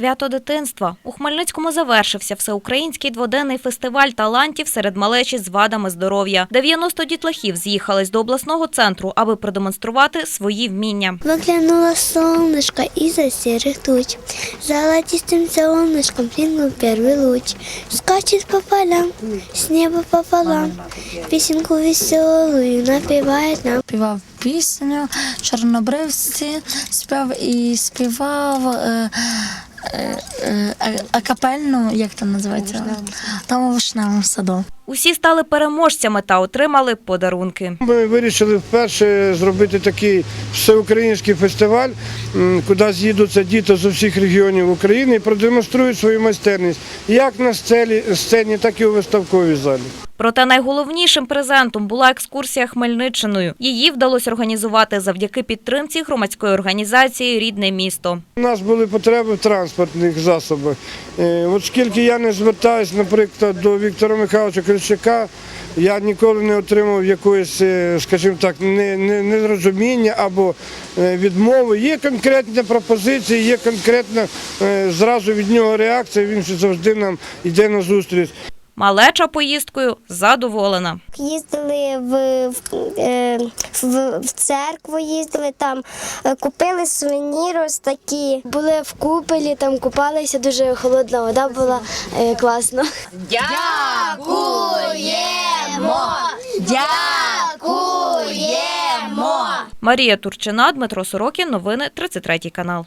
Свято дитинства. У Хмельницькому завершився всеукраїнський дводенний фестиваль талантів серед малечі з вадами здоров'я. 90 дітлахів з'їхались до обласного центру, аби продемонструвати свої вміння. Выглянуло солнышко из-за серых туч. Золотистым солнышком блинул первый луч. Скачет по полям, с неба пополам. Песенку веселую напевает нам. співав пісню, чорнобривці співав і співав е, е, е, акапельну, як там називається? Там у вишневому саду. Усі стали переможцями та отримали подарунки. Ми вирішили вперше зробити такий всеукраїнський фестиваль, куди з'їдуться діти з усіх регіонів України і продемонструють свою майстерність як на сцені, так і у виставковій залі. Проте найголовнішим презентом була екскурсія Хмельниччиною. Її вдалося організувати завдяки підтримці громадської організації Рідне місто. У нас були потреби в транспортних засобах. Е, От скільки я не звертаюсь, наприклад, до Віктора Михайловича Крищака, я ніколи не отримав якоїсь, е, скажімо так, не- не- нерозуміння або е, відмови. Є конкретні пропозиції, є конкретна е, зразу від нього реакція. Він завжди нам йде на зустріч. Малеча поїздкою задоволена. Їздили в, в, в, в церкву, їздили там, купили сувеніри ось такі. Були в купелі, там купалися, дуже холодна вода була класно. Марія Турчина, Дмитро Сорокін. Новини 33 канал.